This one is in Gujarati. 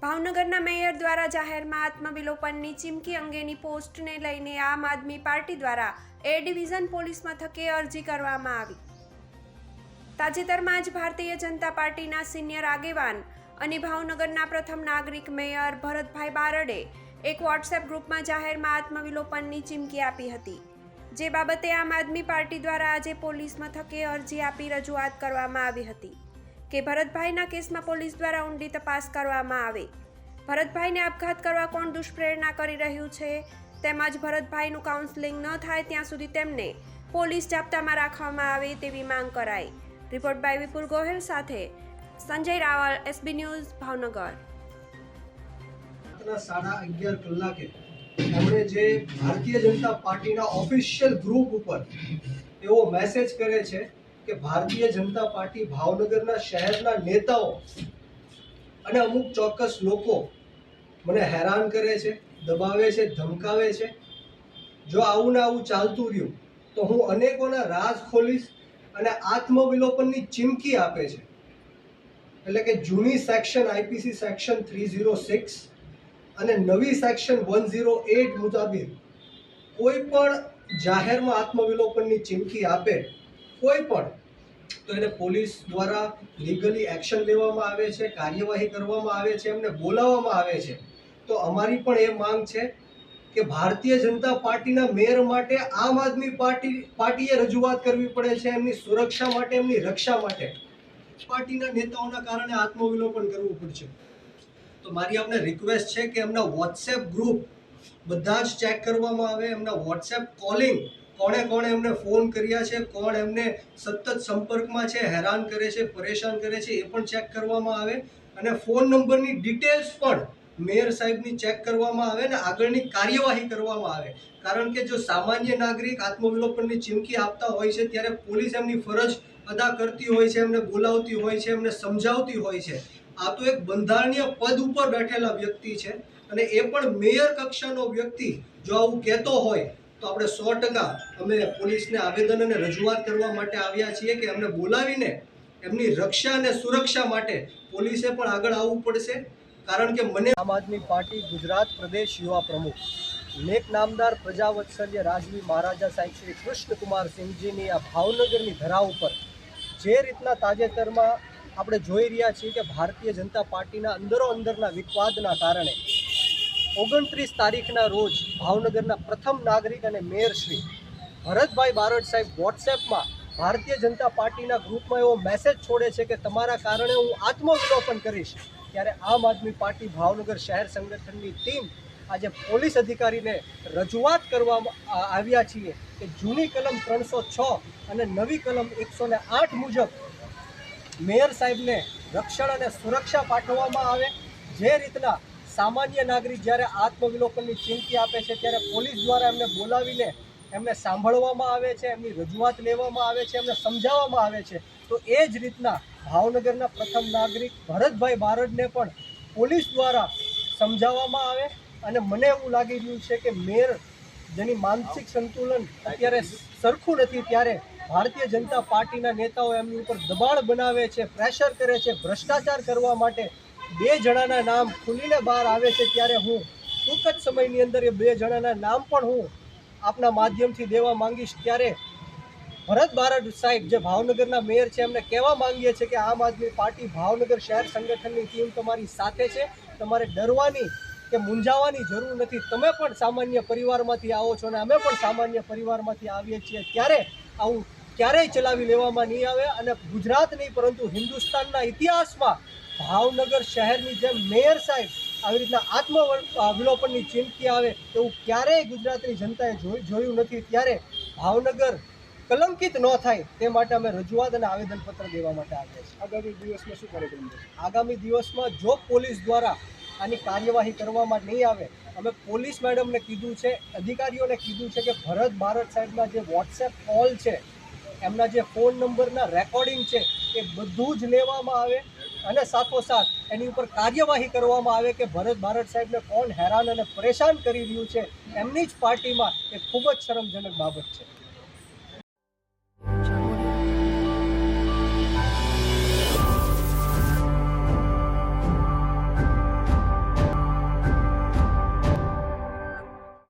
ભાવનગરના મેયર દ્વારા જાહેરમાં આત્મવિલોપનની ચીમકી અંગેની પોસ્ટને લઈને આમ આદમી પાર્ટી દ્વારા એ ડિવિઝન પોલીસ મથકે અરજી કરવામાં આવી. તાજેતરમાં જ ભારતીય જનતા પાર્ટીના સિનિયર આગેવાન અને ભાવનગરના પ્રથમ નાગરિક મેયર ભરતભાઈ બારડે એક વોટ્સએપ ગ્રુપમાં જાહેરમાં આત્મવિલોપનની ચીમકી આપી હતી. જે બાબતે આમ આદમી પાર્ટી દ્વારા આજે પોલીસ મથકે અરજી આપી રજૂઆત કરવામાં આવી હતી. કે ભરતભાઈના કેસમાં પોલીસ દ્વારા ઊંડી તપાસ કરવામાં આવે. ભરતભાઈને આપઘાત કરવા કોણ દુષ્પ્રેરણા કરી રહ્યું છે? તેમજ ભરતભાઈનું કાઉન્સેલિંગ ન થાય ત્યાં સુધી તેમને પોલીસ જાપ્તામાં રાખવામાં આવે તેવી માંગ કરાઈ. રિપોર્ટ બાય વિપુલ ગોહિલ સાથે સંજય રાવલ એસબી ન્યૂઝ ભાવનગર. સાડા અગિયાર કલાકે એમણે જે ભારતીય જનતા પાર્ટીના ઓફિશિયલ ગ્રુપ ઉપર એવો મેસેજ કરે છે કે ભારતીય જનતા પાર્ટી ભાવનગરના શહેરના નેતાઓ અને અમુક ચોક્કસ લોકો મને હેરાન કરે છે, દબાવે છે, ધમકાવે છે. જો આવું ને આવું ચાલતું રહ્યું, તો હું અનેકોના રાજ ખોલીશ અને આત્મવિલોપનની ચીમકી આપે છે. એટલે કે જૂની section IPC section three zero six અને નવી સેક્શન વન ઝીરો એટ મુતાબિક કોઈ પણ જાહેરમાં આત્મવિલોપનની ચીમકી આપે કોઈ પણ, તો એને પોલીસ દ્વારા લીગલી એક્શન લેવામાં આવે છે, કાર્યવાહી કરવામાં આવે છે, એમને બોલાવવામાં આવે છે. તો અમારી પણ એ માંગ છે કે ભારતીય જનતા પાર્ટીના મેયર માટે આમ આદમી પાર્ટી, પાર્ટીએ રજૂઆત કરવી પડે છે એમની સુરક્ષા માટે, એમની રક્ષા માટે. પાર્ટીના નેતાઓના કારણે આત્મવિલોપન કરવું પડશે. તો મારી આપને રિક્વેસ્ટ છે કે એમના વોટ્સએપ ગ્રુપ બધા જ ચેક કરવામાં આવે, એમના વોટ્સએપ કોલિંગ કોણે કોણે એમને ફોન કર્યા છે, કોણ એમને સતત સંપર્કમાં છે, હેરાન કરે છે, પરેશાન કરે છે, એ પણ ચેક કરવામાં આવે. અને ફોન નંબરની ડિટેલ્સ પણ મેયર સાહેબની ચેક કરવામાં આવે અને આગળની કાર્યવાહી કરવામાં આવે. કારણ કે જો સામાન્ય નાગરિક આત્મવિલોપનની ચીમકી આપતા હોય છે, ત્યારે પોલીસ એમની ફરજ અદા કરતી હોય છે, એમને બોલાવતી હોય છે, એમને સમજાવતી હોય છે. આ તો એક બંધારણીય પદ ઉપર બેઠેલા વ્યક્તિ છે અને એ પણ મેયર કક્ષાનો વ્યક્તિ. જો આવું કહેતો હોય તો આપણે સો ટકા અમે પોલીસને આવેદન અને રજૂઆત કરવા માટે આવ્યા છીએ કે એમને બોલાવીને એમની રક્ષા અને સુરક્ષા માટે પોલીસે પણ આગળ આવવું પડશે. કારણ કે મને આમ આદમી પાર્ટી ગુજરાત પ્રદેશ યુવા પ્રમુખ નેક નામદાર પ્રજાવત્સલ્ય રાજવી મહારાજા સાહેબ શ્રી કૃષ્ણકુમાર સિંહજીની આ ભાવનગરની ધરા ઉપર જે રીતના તાજેતરમાં આપણે જોઈ રહ્યા છીએ કે ભારતીય જનતા પાર્ટીના અંદરો અંદરના વિવાદના કારણે ઓગણત્રીસ તારીખના રોજ ભાવનગરના પ્રથમ નાગરિક અને મેયર શ્રી ભરતભાઈ બારડ સાહેબ વોટ્સએપમાં ભારતીય જનતા પાર્ટીના ગ્રુપમાં એવો મેસેજ છોડે છે કે તમારા કારણે હું આત્મવિલોપન કરીશ. ત્યારે આમ આદમી પાર્ટી ભાવનગર શહેર સંગઠનની ટીમ આજે પોલીસ અધિકારીને રજૂઆત કરવામાં આવ્યા છીએ કે જૂની કલમ ત્રણસો છ અને નવી કલમ એકસો ને આઠ મુજબ મેયર સાહેબને રક્ષણ અને સુરક્ષા પાઠવવામાં આવે. જે રીતના સામાન્ય નાગરિક જ્યારે આત્મવિલોપનની ચીમકી આપે છે, ત્યારે પોલીસ દ્વારા એમને બોલાવીને એમને સાંભળવામાં આવે છે, એમની રજૂઆત લેવામાં આવે છે, એમને સમજાવવામાં આવે છે. તો એ જ રીતના ભાવનગરના પ્રથમ નાગરિક ભરતભાઈ બારડને પણ પોલીસ દ્વારા સમજાવવામાં આવે અને મને એવું લાગી રહ્યું છે કે મેયર જેની માનસિક સંતુલન અત્યારે સરખું નથી, ત્યારે ભારતીય જનતા પાર્ટીના નેતાઓ એમની ઉપર દબાણ બનાવે છે, પ્રેશર કરે છે, ભ્રષ્ટાચાર કરવા માટે બે જણાના નામ ખુલીને બહાર આવે છે ત્યારે હું ટૂંક જ સમયની અંદર એ બે જણાના નામ પણ હું આપના માધ્યમથી દેવા માંગીશ. ત્યારે ભરત બારડ સાહેબ, જે ભાવનગરના મેયર છે, એમને કહેવા માંગીએ છીએ કે આમ આદમી પાર્ટી ભાવનગર શહેર સંગઠનની ટીમ તમારી સાથે છે. તમારે ડરવાની કે મૂંઝાવાની જરૂર નથી. તમે પણ સામાન્ય પરિવારમાંથી આવો છો અને અમે પણ સામાન્ય પરિવારમાંથી આવીએ છીએ. ત્યારે આવું ક્યારેય ચલાવી લેવામાં નહીં આવે અને ગુજરાત નહીં, પરંતુ હિન્દુસ્તાનના ઇતિહાસમાં ભાવનગર શહેરની જેમ મેયર સાહેબ આવી રીતના આત્મ વિલોપનની ચીમકી આવે એવું ક્યારેય ગુજરાતની જનતાએ જોઈ જોયું નથી. ત્યારે ભાવનગર કલંકિત ન થાય તે માટે અમે રજૂઆત અને આવેદનપત્ર દેવા માટે આવ્યા છીએ. આગામી દિવસમાં શું કાર્યક્રમ છે આગામી દિવસમાં જો પોલીસ દ્વારા આની કાર્યવાહી કરવામાં નહીં આવે અમે પોલીસ મેડમને કીધું છે અધિકારીઓને કીધું છે કે ભરત ભારત સાહેબના જે વોટ્સએપ કોલ છે એમના જે ફોન નંબરના રેકોર્ડિંગ છે એ બધું જ લેવામાં આવે. અને સાથોસાથ એની ઉપર કાર્યવાહી કરવામાં આવે કે ભરત ભારત સાહેબને કોણ હેરાન અને પરેશાન કરી રહ્યું છે, એમની જ પાર્ટીમાં એ ખૂબ જ શરમજનક બાબત છે.